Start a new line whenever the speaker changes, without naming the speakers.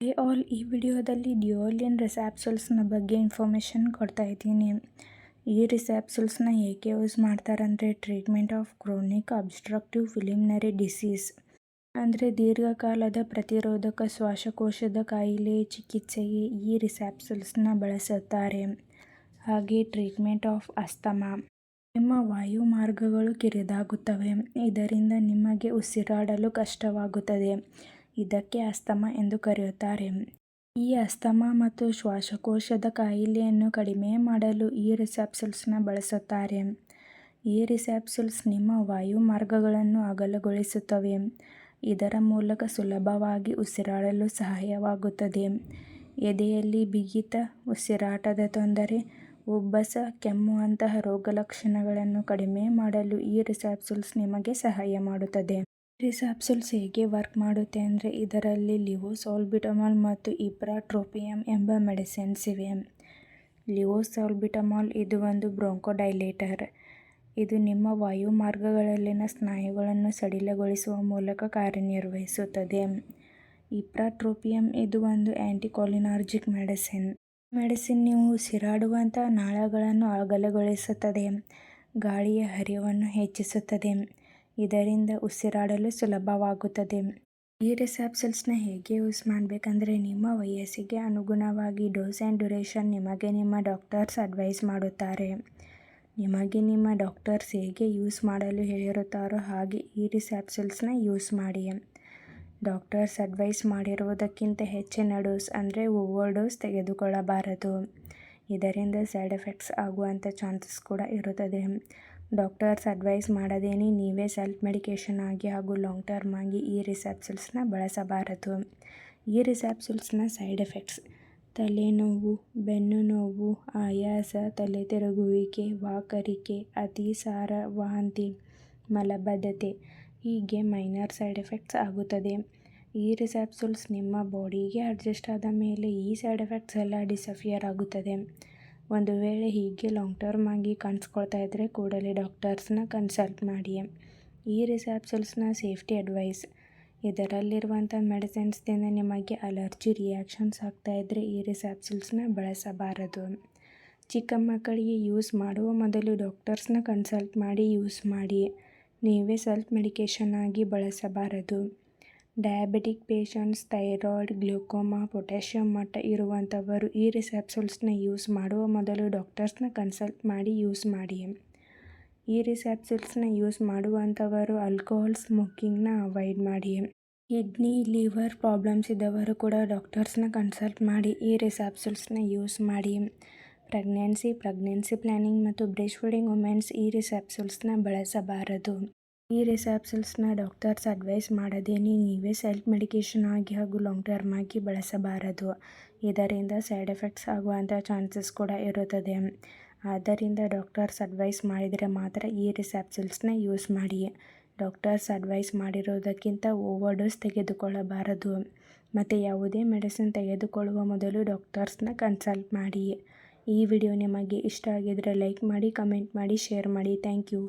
ಹೇ all ಈ ವಿಡಿಯೋದಲ್ಲಿ ಡಿಯೋಲಿಯನ್ ರಿಸ್ಯಾಪ್ಸುಲ್ಸ್ನ ಬಗ್ಗೆ ಇನ್ಫಾರ್ಮೇಷನ್ ಕೊಡ್ತಾ ಇದ್ದೀನಿ. ಈ ರಿಸ್ಯಾಪ್ಸುಲ್ಸ್ನ ಏಕೆ ಯೂಸ್ ಮಾಡ್ತಾರಂದರೆ treatment of chronic obstructive pulmonary disease ಅಂದರೆ ದೀರ್ಘಕಾಲದ ಪ್ರತಿರೋಧಕ ಶ್ವಾಸಕೋಶದ ಕಾಯಿಲೆ ಚಿಕಿತ್ಸೆಗೆ ಈ ರಿಸ್ಯಾಪ್ಸುಲ್ಸ್ನ ಬಳಸುತ್ತಾರೆ. ಹಾಗೆ ಟ್ರೀಟ್ಮೆಂಟ್ ಆಫ್ ಅಸ್ತಮಾ ನಿಮ್ಮ ವಾಯುಮಾರ್ಗಗಳು ಕಿರಿದಾಗುತ್ತವೆ. ಇದರಿಂದ ನಿಮಗೆ ಉಸಿರಾಡಲು ಕಷ್ಟವಾಗುತ್ತದೆ. ಇದಕ್ಕೆ ಅಸ್ತಮಾ ಎಂದು ಕರೆಯುತ್ತಾರೆ. ಈ ಅಸ್ತಮಾ ಮತ್ತು ಶ್ವಾಸಕೋಶದ ಕಾಯಿಲೆಯನ್ನು ಕಡಿಮೆ ಮಾಡಲು ಈ ರಿಸೆಪ್ಸಲ್ಸ್ನ ಬಳಸುತ್ತಾರೆ. ಈ ರಿಸೆಪ್ಸಲ್ಸ್ ನಿಮ್ಮ ವಾಯುಮಾರ್ಗಗಳನ್ನು ಅಗಲಗೊಳಿಸುತ್ತವೆ. ಇದರ ಮೂಲಕ ಸುಲಭವಾಗಿ ಉಸಿರಾಡಲು ಸಹಾಯವಾಗುತ್ತದೆ. ಎದೆಯಲ್ಲಿ ಬಿಗಿತ ಉಸಿರಾಟದ ತೊಂದರೆ, ಉಬ್ಬಸ, ಕೆಮ್ಮು ಅಂತಹ ರೋಗಲಕ್ಷಣಗಳನ್ನು ಕಡಿಮೆ ಮಾಡಲು ಈ ರಿಸೆಪ್ಸಲ್ಸ್ ನಿಮಗೆ ಸಹಾಯ ಮಾಡುತ್ತದೆ. ರಿಸೆಪ್ಸುಲ್ಸ್ ಹೇಗೆ ವರ್ಕ್ ಮಾಡುತ್ತೆ ಅಂದರೆ ಇದರಲ್ಲಿ ಲಿವೋಸಾಲ್ಬಿಟಮಾಲ್ ಮತ್ತು ಇಪ್ರಾಟ್ರೋಪಿಯಮ್ ಎಂಬ ಮೆಡಿಸಿನ್ಸ್ ಇವೆ. ಲಿವೋಸಾಲ್ಬಿಟಮಾಲ್ ಇದು ಒಂದು ಬ್ರೋಂಕೋಡೈಲೇಟರ್. ಇದು ನಿಮ್ಮ ವಾಯುಮಾರ್ಗಗಳಲ್ಲಿನ ಸ್ನಾಯುಗಳನ್ನು ಸಡಿಲಗೊಳಿಸುವ ಮೂಲಕ ಕಾರ್ಯನಿರ್ವಹಿಸುತ್ತದೆ. ಇಪ್ರಾಟ್ರೋಪಿಯಮ್ ಇದು ಒಂದು ಆ್ಯಂಟಿಕೊಲಿನಾರ್ಜಿಕ್ ಮೆಡಿಸಿನ್. ಮೆಡಿಸಿನ್ ನೀವು ಉಸಿರಾಡುವಂಥ ನಾಳಗಳನ್ನು ಅಗಲಗೊಳಿಸುತ್ತದೆ. ಗಾಳಿಯ ಹರಿವನ್ನು ಹೆಚ್ಚಿಸುತ್ತದೆ. ಇದರಿಂದ ಉಸಿರಾಡಲು ಸುಲಭವಾಗುತ್ತದೆ. ಈ ರಿಸೆಪ್ಸಲ್ಸ್ನ ಹೇಗೆ ಯೂಸ್ ಮಾಡಬೇಕಂದ್ರೆ ನಿಮ್ಮ ವಯಸ್ಸಿಗೆ ಅನುಗುಣವಾಗಿ ಡೋಸ್ ಆ್ಯಂಡ್ ಡ್ಯುರೇಷನ್ ನಿಮಗೆ ನಿಮ್ಮ ಡಾಕ್ಟರ್ಸ್ ಅಡ್ವೈಸ್ ಮಾಡುತ್ತಾರೆ. ನಿಮಗೆ ನಿಮ್ಮ ಡಾಕ್ಟರ್ಸ್ ಹೇಗೆ ಯೂಸ್ ಮಾಡಲು ಹೇಳಿರುತ್ತಾರೋ ಹಾಗೆ ಈ ರಿಸೆಪ್ಸಲ್ಸ್ನ ಯೂಸ್ ಮಾಡಿ. ಡಾಕ್ಟರ್ಸ್ ಅಡ್ವೈಸ್ ಮಾಡಿರುವುದಕ್ಕಿಂತ ಹೆಚ್ಚಿನ ಡೋಸ್ ಅಂದರೆ ಓವರ್ ಡೋಸ್ ತೆಗೆದುಕೊಳ್ಳಬಾರದು. ಇದರಿಂದ ಸೈಡ್ ಎಫೆಕ್ಟ್ಸ್ ಆಗುವಂಥ ಚಾನ್ಸಸ್ ಕೂಡ ಇರುತ್ತದೆ. ಡಾಕ್ಟರ್ಸ್ ಅಡ್ವೈಸ್ ಮಾಡದೇನೆ ನೀವೇ ಸೆಲ್ಫ್ ಮೆಡಿಕೇಷನ್ ಆಗಿ ಹಾಗೂ ಲಾಂಗ್ ಟರ್ಮ್ ಆಗಿ ಈ ರಿಸೆಪ್ಸಿಲ್ಸ್ನ ಬಳಸಬಾರದು. ಈ ರಿಸೆಪ್ಸುಲ್ಸ್ನ ಸೈಡ್ ಎಫೆಕ್ಟ್ಸ್. ತಲೆನೋವು ಬೆನ್ನು ನೋವು ಆಯಾಸ ತಲೆ ತಿರುಗುವಿಕೆ ವಾಕರಿಕೆ, ಅತಿಸಾರ, ವಾಂತಿ, ಮಲಬದ್ಧತೆ ಹೀಗೆ ಮೈನರ್ ಸೈಡ್ ಎಫೆಕ್ಟ್ಸ್ ಆಗುತ್ತದೆ. ಈ ರಿಸೆಪ್ಸುಲ್ಸ್ ನಿಮ್ಮ ಬಾಡಿಗೆ ಅಡ್ಜಸ್ಟ್ ಆದ ಮೇಲೆ ಈ ಸೈಡ್ ಎಫೆಕ್ಟ್ಸ್ ಎಲ್ಲ ಡಿಸಫಿಯರ್ ಆಗುತ್ತದೆ. ಒಂದು ವೇಳೆ ಹೀಗೆ ಲಾಂಗ್ ಟರ್ಮ್ ಆಗಿ ಕಾಣಿಸ್ಕೊಳ್ತಾ ಇದ್ದರೆ ಕೂಡಲೇ ಡಾಕ್ಟರ್ಸ್ನ ಕನ್ಸಲ್ಟ್ ಮಾಡಿ ಈ ರಿಸೆಪ್ಸಲ್ಸ್ನ ಸೇಫ್ಟಿ ಅಡ್ವೈಸ್ ಇದರಲ್ಲಿರುವಂಥ ಮೆಡಿಸಿನ್ಸ್ದಿಂದ ನಿಮಗೆ ಅಲರ್ಜಿ ರಿಯಾಕ್ಷನ್ಸ್ ಆಗ್ತಾ ಇದ್ದರೆ ಈ ರಿಸೆಪ್ಸಲ್ಸ್ನ ಬಳಸಬಾರದು. ಚಿಕ್ಕ ಮಕ್ಕಳಿಗೆ ಯೂಸ್ ಮಾಡುವ ಮೊದಲು ಡಾಕ್ಟರ್ಸ್ನ ಕನ್ಸಲ್ಟ್ ಮಾಡಿ ಯೂಸ್ ಮಾಡಿ ನೀವೇ ಸೆಲ್ಫ್ ಮೆಡಿಕೇಷನ್ ಆಗಿ ಬಳಸಬಾರದು. Diabetic patients thyroid glaucoma potassium ಮಟ್ಟ ಇರುವಂಥವರು ಈ ರಿಸೆಪ್ಸುಲ್ಸ್ನ ಯೂಸ್ ಮಾಡುವ ಮೊದಲು ಡಾಕ್ಟರ್ಸ್ನ ಕನ್ಸಲ್ಟ್ ಮಾಡಿ ಯೂಸ್ ಮಾಡಿ ಈ ರಿಸೆಪ್ಸುಲ್ಸ್ನ ಯೂಸ್ ಮಾಡುವಂಥವರು ಆಲ್ಕೋಹಾಲ್ ಸ್ಮೋಕಿಂಗ್ನ ಅವಾಯ್ಡ್ ಮಾಡಿ ಕಿಡ್ನಿ ಲಿವರ್ ಪ್ರಾಬ್ಲಮ್ಸ್ ಇದ್ದವರು ಕೂಡ ಡಾಕ್ಟರ್ಸ್ನ ಕನ್ಸಲ್ಟ್ ಮಾಡಿ ಈ ರಿಸೆಪ್ಸುಲ್ಸ್ನ ಯೂಸ್ ಮಾಡಿ ಪ್ರೆಗ್ನೆನ್ಸಿ ಪ್ರೆಗ್ನೆನ್ಸಿ ಪ್ಲ್ಯಾನಿಂಗ್ ಮತ್ತು ಬ್ರೆಸ್ಟ್ ಫೀಡಿಂಗ್ ವುಮೆನ್ಸ್ ಈ ರಿಸೆಪ್ಸುಲ್ಸ್ನ ಬಳಸಬಾರದು ಈ ರಿಸೆಪ್ಸಲ್ಸ್ನ ಡಾಕ್ಟರ್ಸ್ ಅಡ್ವೈಸ್ ಮಾಡೋದೇನೆ ನೀವೇ ಸೆಲ್ಫ್ ಮೆಡಿಕೇಷನ್ ಆಗಿ ಹಾಗೂ ಲಾಂಗ್ ಟರ್ಮ್ ಆಗಿ ಬಳಸಬಾರದು. ಇದರಿಂದ ಸೈಡ್ ಎಫೆಕ್ಟ್ಸ್ ಆಗುವಂಥ ಚಾನ್ಸಸ್ ಕೂಡ ಇರುತ್ತದೆ. ಆದ್ದರಿಂದ ಡಾಕ್ಟರ್ಸ್ ಅಡ್ವೈಸ್ ಮಾಡಿದರೆ ಮಾತ್ರ ಈ ರಿಸೆಪ್ಸಲ್ಸ್ನ ಯೂಸ್ ಮಾಡಿ. ಡಾಕ್ಟರ್ಸ್ ಅಡ್ವೈಸ್ ಮಾಡಿರೋದಕ್ಕಿಂತ ಓವರ್ ಡೋಸ್ ತೆಗೆದುಕೊಳ್ಳಬಾರದು. ಮತ್ತು ಯಾವುದೇ ಮೆಡಿಸಿನ್ ತೆಗೆದುಕೊಳ್ಳುವ ಮೊದಲು ಡಾಕ್ಟರ್ಸ್ನ ಕನ್ಸಲ್ಟ್ ಮಾಡಿ. ಈ ವಿಡಿಯೋ ನಿಮಗೆ ಇಷ್ಟ ಆಗಿದರೆ ಲೈಕ್ ಮಾಡಿ, ಕಮೆಂಟ್ ಮಾಡಿ, ಶೇರ್ ಮಾಡಿ. Thank you.